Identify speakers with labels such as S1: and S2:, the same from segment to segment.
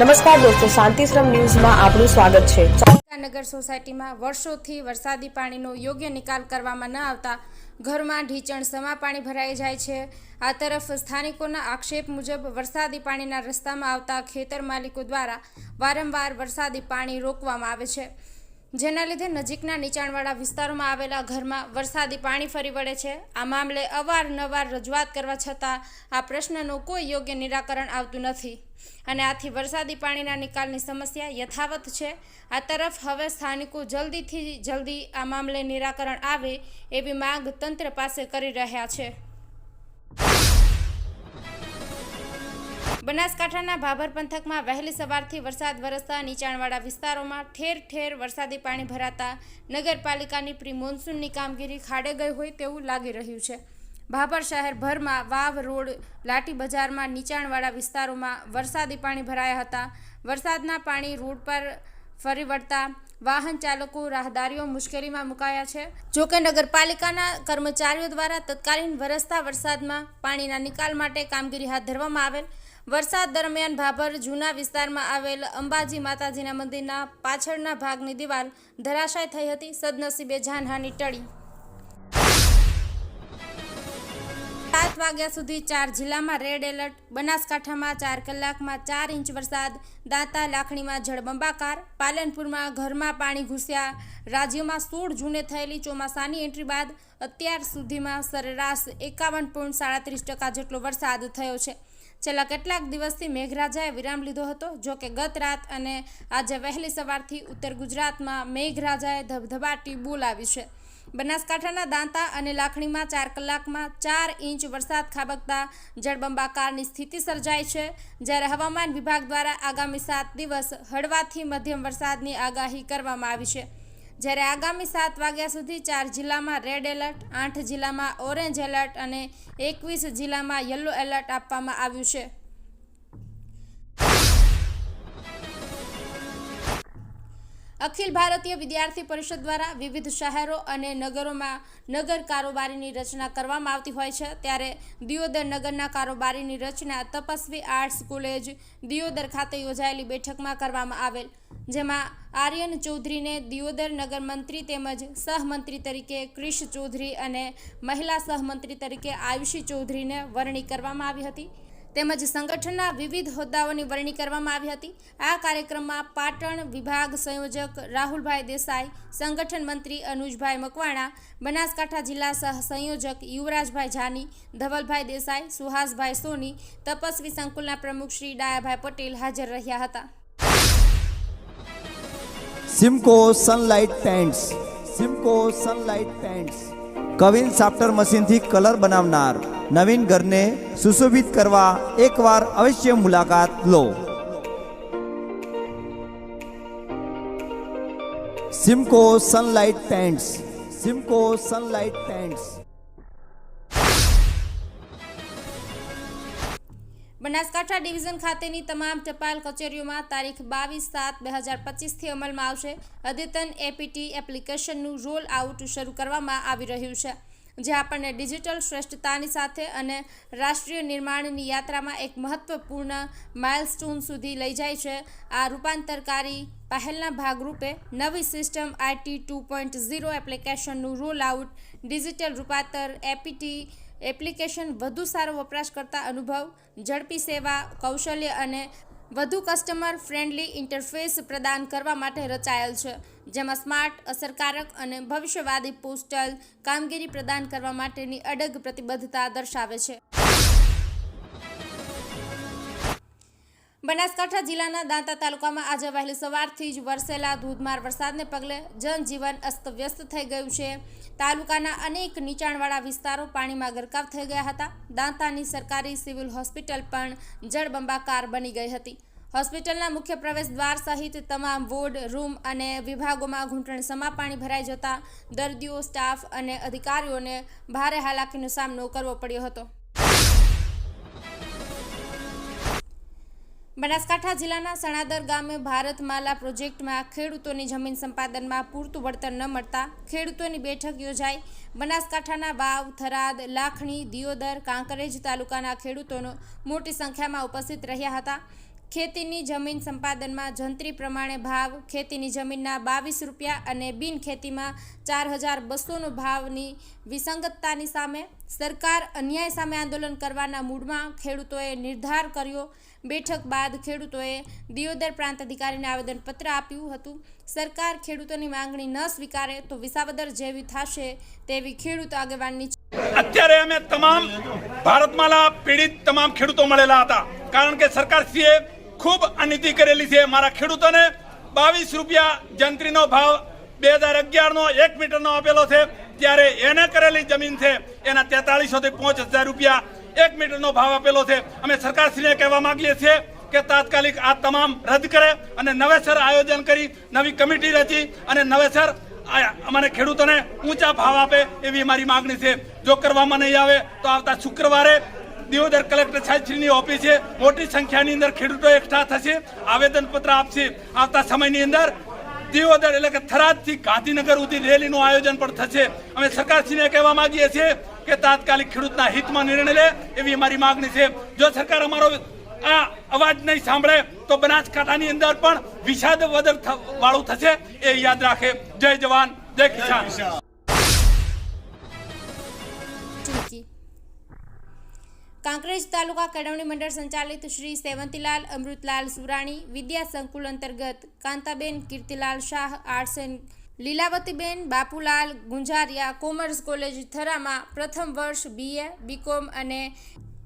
S1: નમસ્કાર દોસ્તો શાંતિશ્રમ ન્યૂઝમાં આપનું સ્વાગત છે.
S2: નગર સોસાયટીમાં વર્ષોથી વરસાદી પાણીનો યોગ્ય નિકાલ કરવામાં ન આવતા ઘરમાં ઢીચણ સમા પાણી ભરાઈ જાય છે. આ તરફ સ્થાનિકોના આક્ષેપ મુજબ વરસાદી પાણીના રસ્તામાં આવતા ખેતર માલિકો દ્વારા વારંવાર વરસાદી પાણી રોકવામાં આવે છે. જેના લીધે નજીકના નીચાણવાળા વિસ્તારોમાં આવેલા ઘરમાં વરસાદી પાણી ફરી વળે છે. આ મામલે અવારનવાર રજૂઆત કરવા છતાં આ પ્રશ્નનું કોઈ યોગ્ય નિરાકરણ આવતું નથી. અને આથી વરસાદી પાણીના નિકાલની સમસ્યા યથાવત છે. આ તરફ હવે સ્થાનિકો જલ્દીથી જલ્દી આ મામલે નિરાકરણ આવે એવી માંગ તંત્ર પાસે કરી રહ્યા છે. બનાસકાંઠાના ભાભર પંથકમાં વહેલી સવારથી વરસાદ વરસતા નીચાણવાળા વિસ્તારોમાં ઠેર ઠેર વરસાદી પાણી ભરાતા નગરપાલિકાની પ્રી મોન્સૂનની કામગીરી ખાડે ગઈ હોય તેવું લાગી રહ્યું છે. ભાભર શહેરભરમાં વાવ, રોડ, લાટી બજારમાં નીચાણવાળા વિસ્તારોમાં વરસાદી પાણી ભરાયા હતા. વરસાદના પાણી રોડ પર ફરી વળતા વાહન ચાલકો રાહદારીઓ મુશ્કેલીમાં મુકાયા છે. જોકે નગરપાલિકાના કર્મચારીઓ દ્વારા તત્કાલીન વરસતા વરસાદમાં પાણીના નિકાલ માટે કામગીરી હાથ ધરવામાં આવેલ વરસાદ દરમિયાન ભાભર જૂના વિસ્તારમાં આવેલ અંબાજી માતાજીના મંદિરના પાછળના ભાગની દિવાલ ધરાશાય થઈ હતી, સદનસીબે જાનહાની ટળી. સાત વાગ્યા સુધી ચાર જિલ્લામાં રેડ એલર્ટ, બનાસકાંઠામાં ચાર કલાકમાં ચાર ઇંચ વરસાદ, દાંતા, લાખણીમાં જળબંબાકાર, પાલનપુરમાં ઘરમાં પાણી ઘૂસ્યા, રાજ્યમાં સોળ જૂને થયેલી ચોમાસાની એન્ટ્રી બાદ અત્યાર સુધીમાં સરેરાશ એકાવન પોઈન્ટ સાડત્રીસ ટકા જેટલો વરસાદ થયો છે. છેલ્લા કેટલાક દિવસથી મેઘરાજાએ વિરામ લીધો હતો. જો કે ગત રાત અને આજે વહેલી સવારથી ઉત્તર ગુજરાતમાં મેઘરાજાએ ધબધબાટી બોલાવી છે. બનાસકાંઠાના દાંતા અને લાખણીમાં ચાર કલાકમાં ચાર ઇંચ વરસાદ ખાબકતા જળબંબાકારની સ્થિતિ સર્જાઈ છે. જ્યારે હવામાન વિભાગ દ્વારા આગામી સાત દિવસ હળવાથી મધ્યમ વરસાદની આગાહી કરવામાં આવી છે. જ્યારે આગામી સાત વાગ્યા સુધી ચાર જિલ્લામાં રેડ એલર્ટ, આઠ જિલ્લામાં ઓરેન્જ એલર્ટ અને એકવીસ જિલ્લામાં યલો એલર્ટ આપવામાં આવ્યું છે. અખિલ ભારતીય વિદ્યાર્થી પરિષદ દ્વારા વિવિધ શહેરો અને નગરોમાં નગર કારોબારીની રચના કરવામાં આવતી હોય છે. ત્યારે દિયોદર નગરના કારોબારીની રચના તપસ્વી આર્ટ્સ કોલેજ દિયોદર ખાતે યોજાયેલી બેઠકમાં કરવામાં આવેલ, જેમાં આર્યન ચૌધરીને દિયોદર નગર મંત્રી તેમજ સહમંત્રી તરીકે ક્રિશ ચૌધરી અને મહિલા સહમંત્રી તરીકે આયુષી ચૌધરીને વરણી કરવામાં આવી હતી. તેમજ સંગઠનના વિવિધ હોદ્દાઓની વરણી કરવામાં આવી હતી. આ કાર્યક્રમમાં પાટણ વિભાગ સંયોજક રાહુલભાઈ દેસાઈ, સંગઠન મંત્રી અનુજભાઈ મકવાણા, બનાસકાંઠા જિલ્લા સહ સંયોજક યુવરાજભાઈ જાની, ધવલભાઈ દેસાઈ, સુહાસભાઈ સોની, તપસ્વી સંકુલના પ્રમુખ શ્રી ડાયાભાઈ પટેલ હાજર રહ્યા હતા.
S3: Simco sunlight paints Simco sunlight paints queen સાફ્ટર મશીનથી કલર બનાવનાર. નવીન ઘરને સુશોભિત કરવા એકવાર અવશ્ય મુલાકાત લો. Simco Sunlight paints. Simco Sunlight paints.
S2: Banaskantha division ખાતેની તમામ ટપાલ કચેરીઓમાં તારીખ બાવીસ સાત બે હજાર પચીસથી અમલમાં આવશે. અદ્યતન એપીટી એપ્લિકેશનનું રોલ આઉટ શરૂ કરવામાં આવી રહ્યું છે. જે આપણને ડિજિટલ શ્રેષ્ઠતાની સાથે અને રાષ્ટ્રીય નિર્માણની યાત્રામાં એક મહત્વપૂર્ણ માઇલસ્ટોન સુધી લઈ જાય છે. આ રૂપાંતરકારી પહેલના ભાગરૂપે નવી system IT two point zero એપ્લિકેશનનું roll out, digital રૂપાંતર, એપીટી એપ્લિકેશન, વધુ સારો વપરાશકર્તા અનુભવ, ઝડપી સેવા, કૌશલ્ય અને વધુ કસ્ટમર ફ્રેન્ડલી ઇન્ટરફેસ પ્રદાન કરવા માટે રચાયેલ છે. જેમાં સ્માર્ટ, અસરકારક અને ભવિષ્યવાદી પોસ્ટલ કામગીરી પ્રદાન કરવા માટેની અડગ પ્રતિબદ્ધતા દર્શાવે છે. બનાસકાંઠા જિલ્લાના દાંતા તાલુકામાં આજે વહેલી સવારથી જ વરસેલા ધોધમાર વરસાદને પગલે જનજીવન અસ્તવ્યસ્ત થઈ ગયું છે. તાલુકાના અનેક નીચાણવાળા વિસ્તારો પાણીમાં ગરકાવ થઈ ગયા હતા. દાંતાની સરકારી સિવિલ હોસ્પિટલ પણ જળબંબાકાર બની ગઈ હતી. હોસ્પિટલના મુખ્ય પ્રવેશ દ્વાર સહિત તમામ વોર્ડ, રૂમ અને વિભાગોમાં ઘૂંટણસમા પાણી ભરાઈ જતા દર્દીઓ, સ્ટાફ અને અધિકારીઓને ભારે હાલાકીનો સામનો કરવો પડ્યો હતો. બનાસકાંઠા જિલ્લાના સણાદર ગામે ભારતમાલા પ્રોજેક્ટમાં ખેડૂતોની જમીન સંપાદનમાં પૂરતું વળતર ન મળતા ખેડૂતોની બેઠક યોજાઈ. બનાસકાંઠાના વાવ, થરાદ, લાખણી, દિયોદર, કાંકરેજ તાલુકાના ખેડૂતોનો મોટી સંખ્યામાં ઉપસ્થિત રહ્યા હતા. ખેતીની જમીન સંપાદનમાં જંત્રી પ્રમાણે ભાવ, ખેતીની જમીનના બાવીસ રૂપિયા અને બિન ખેતીમાં ચાર હજાર બસોનો ભાવની વિસંગતતાની સામે સરકાર અન્યાય સામે આંદોલન કરવાના મૂડમાં ખેડૂતોએ નિર્ધાર કર્યો. બેઠક બાદ ખેડૂતોએ દિયોદર પ્રાંત અધિકારીને આવેદનપત્ર આપ્યું હતું. સરકાર ખેડૂતોની માંગણી ન સ્વીકારે તો વિસાવદર જેવી થશે તેવી ખેડૂત આગેવાનની
S4: અત્યારે અમે તમામ ભારતમાલા પીડિત તમામ ખેડૂતો મળેલા હતા. કારણ કે સરકારશ્રીએ ખૂબ અનિતિ કરેલી છે મારા ખેડૂતોને. બાવીસ રૂપિયા જંત્રીનો ભાવ બે હજાર અગિયારનો એક મીટરનો આપેલો છે. ત્યારે એને કરેલી જમીન છે, એના તેતાળીસો થી પાંચ હજાર રૂપિયા એક મીટરનો ભાવ આપેલો છે. અમે સરકારશ્રીને કહેવા માંગીએ છીએ કે તાત્કાલિક આ તમામ રદ કરે અને નવેસર આયોજન કરી, નવી કમિટી રચી અને નવેસર અમારે ખેડૂતોને ઊંચા ભાવ આપે એવી અમારી માગણી છે. જો કરવામાં નહીં આવે તો આવતા શુક્રવારે દિયોદર કલેક્ટર સાહેબશ્રીની ઓફિસે મોટી સંખ્યાની અંદર ખેડૂતો એકઠા થશે. આવેદનપત્ર આપશે. આવતા સમયની અંદર દિયોદર એટલે કે થરાદથી ગાંધીનગર સુધી રેલીનું આયોજન પણ થશે. અમે સરકારશ્રીને કહેવા માંગીએ છીએ કે તાત્કાલિક ખેડૂતના હિતમાં નિર્ણય લે એવી અમારી માગણી છે. જો સરકાર અમારો આ અવાજ નહીં સાંભળે, તો બનાસકાંઠાની અંદર પણ વિષાદ વધર વાળું થશે એ યાદ રાખે. જય જવાન જય કિસાન.
S2: કાંકરેજ તાલુકા કેળવણી મંડળ સંચાલિત શ્રી સેવંતીલાલ અમૃતલાલ સુરાણી, વિદ્યા સંકુલ અંતર્ગત Kantaben Kirtilal Shah arts and Lilavatiben, Bapulal Gunjariya, commerce college થરામાં પ્રથમ વર્ષ બીએ બીકોમ અને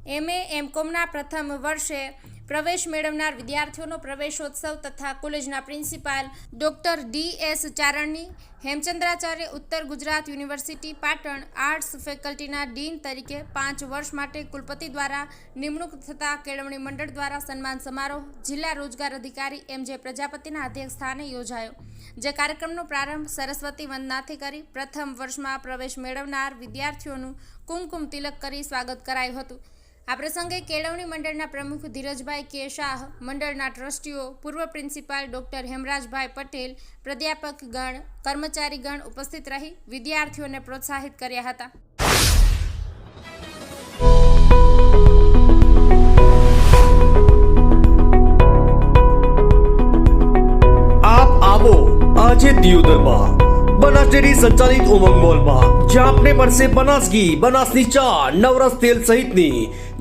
S2: એમએ એમકોમના પ્રથમ વર્ષે પ્રવેશ મેળવનાર વિદ્યાર્થીઓનો પ્રવેશોત્સવ તથા કોલેજના પ્રિન્સિપાલ ડોક્ટર ડી એસ ચારણની હેમચંદ્રાચાર્ય ઉત્તર ગુજરાત યુનિવર્સિટી, પાટણ આર્ટ્સ ફેકલ્ટીના ડીન તરીકે પાંચ વર્ષ માટે કુલપતિ દ્વારા નિમણૂક થતા કેળવણી મંડળ દ્વારા સન્માન સમારોહ જિલ્લા રોજગાર અધિકારી એમ જે પ્રજાપતિના અધ્યક્ષસ્થાને યોજાયો, જે કાર્યક્રમનો પ્રારંભ સરસ્વતી વંદનાથી કરી પ્રથમ વર્ષમાં પ્રવેશ મેળવનાર વિદ્યાર્થીઓનું કુમકુમ તિલક કરી સ્વાગત કરાયું હતું. આ પ્રસંગે કેળવણી મંડળના પ્રમુખ ધીરજભાઈ કે શાહ મંડળના ટ્રસ્ટીઓ, પૂર્વ પ્રિન્સિપાલ ડોક્ટર હેમરાજભાઈ પટેલ પ્રાધ્યાપકગણ કર્મચારીગણ ઉપસ્થિત રહી વિદ્યાર્થીઓને પ્રોત્સાહિત કર્યા હતા.
S5: આપ આવો આજે દિયોદરમાં બનાસ ડેરી સંચાલિત ઉમંગ મોલમાં. જ્યાં આપને મળશે બનાસ ઘી બનાસની ચા, નવરસ તેલ સહિતની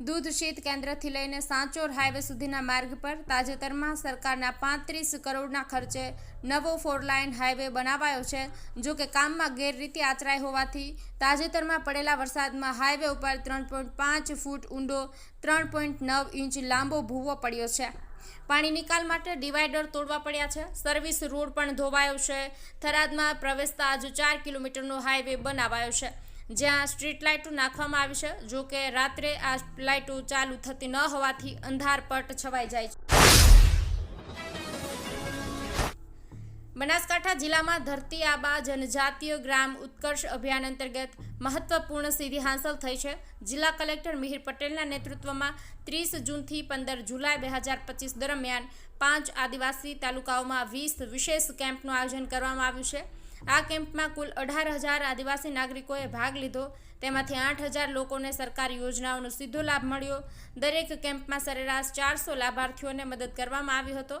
S2: દૂધ શીત કેન્દ્રથી લઈને સાંચોર હાઈવે સુધીના માર્ગ પર તાજેતરમાં સરકારના પાંત્રીસ કરોડના ખર્ચે નવો ફોર લાઇન હાઈવે બનાવાયો છે, જો કે કામમાં ગેરરીતિ આચરાઈ હોવાથી તાજેતરમાં પડેલા વરસાદમાં હાઈવે ઉપર ત્રણ પાંચ ફૂટ ઊંડો, ત્રણ નવ ઇંચ લાંબો ભૂવો પડ્યો છે. પાણી નિકાલ માટે ડિવાઈડર તોડવા પડ્યા છે. સર્વિસ રોડ પણ ધોવાયો છે. થરાદમાં પ્રવેશતા હજુ ચાર કિલોમીટરનો હાઈવે બનાવાયો છે. જ્યાં સ્ટ્રીટ લાઇટો નાખવામાં આવી છે. જો કે રાત્રે આ લાઇટો ચાલુ થતી ન હોવાથી અંધારપટ છવાઈ જાય છે. બનાસકાંઠા જિલ્લામાં ધરતી આબા જનજાતીય ગ્રામ ઉત્કર્ષ અભિયાન અંતર્ગત મહત્વપૂર્ણ સિદ્ધિ હાંસલ થઈ છે. જિલ્લા કલેક્ટર મિહિર પટેલના નેતૃત્વમાં ત્રીસ જૂનથી પંદર જુલાઈ બે હજાર પચીસ દરમિયાન પાંચ આદિવાસી તાલુકાઓમાં વીસ વિશેષ કેમ્પનું આયોજન કરવામાં આવ્યું છે. આ કેમ્પમાં કુલ અઢાર હજાર આદિવાસી નાગરિકોએ ભાગ લીધો. તેમાંથી આઠ હજાર લોકોને સરકારી યોજનાઓનો સીધો લાભ મળ્યો. દરેક કેમ્પમાં સરેરાશ ચારસો લાભાર્થીઓને મદદ કરવામાં આવ્યો હતો.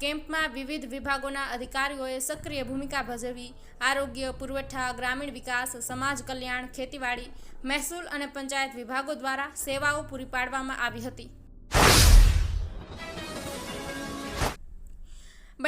S2: કેમ્પમાં વિવિધ વિભાગોના અધિકારીઓએ સક્રિય ભૂમિકા ભજવી આરોગ્ય, પુરવઠા, ગ્રામીણ વિકાસ, સમાજ કલ્યાણ, ખેતીવાડી, મહેસૂલ અને પંચાયત વિભાગો દ્વારા સેવાઓ પૂરી પાડવામાં આવી હતી.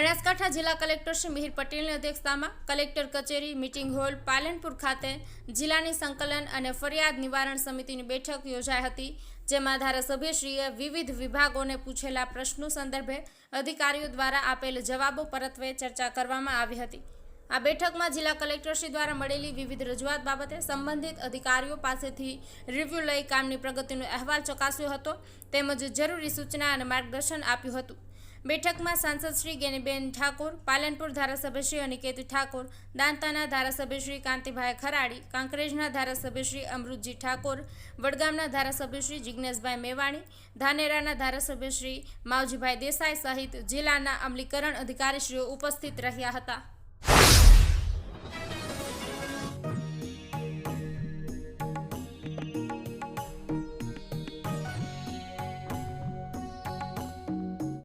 S2: બનાસકાંઠા જિલ્લા કલેક્ટર શ્રી મિહિર પટેલની અધ્યક્ષતામાં કલેક્ટર કચેરી, મિટિંગ હોલ, પાલનપુર ખાતે જિલ્લાની સંકલન અને ફરિયાદ નિવારણ સમિતિની બેઠક યોજાઈ હતી, જેમાં ધારાસભ્યશ્રીએ વિવિધ વિભાગોને પૂછેલા પ્રશ્નો સંદર્ભે અધિકારીઓ દ્વારા આપેલ જવાબો પરત્વે ચર્ચા કરવામાં આવી હતી. આ બેઠકમાં જિલ્લા કલેક્ટરશ્રી દ્વારા મળેલી વિવિધ રજૂઆત બાબતે સંબંધિત અધિકારીઓ પાસેથી રિવ્યૂ લઈ કામની પ્રગતિનો અહેવાલ ચકાસ્યો હતો, તેમજ જરૂરી સૂચના અને માર્ગદર્શન આપ્યું હતું. બેઠકમાં સાંસદ શ્રી ગેનીબેન ઠાકોર, પાલનપુર ધારાસભ્ય શ્રી અનિકેત ઠાકોર, દાંતાના ધારાસભ્ય શ્રી કાંતિભાઈ ખરાડી, કાંકરેજના ધારાસભ્ય શ્રી અમૃતજી ઠાકોર, વડગામના ધારાસભ્ય શ્રી જિજ્ઞેશભાઈ મેવાણી, ધાનેરાના ધારાસભ્ય શ્રી માવજીભાઈ દેસાઈ સહિત જિલ્લાના અમલીકરણ અધિકારીશ્રીઓ ઉપસ્થિત રહ્યા હતા.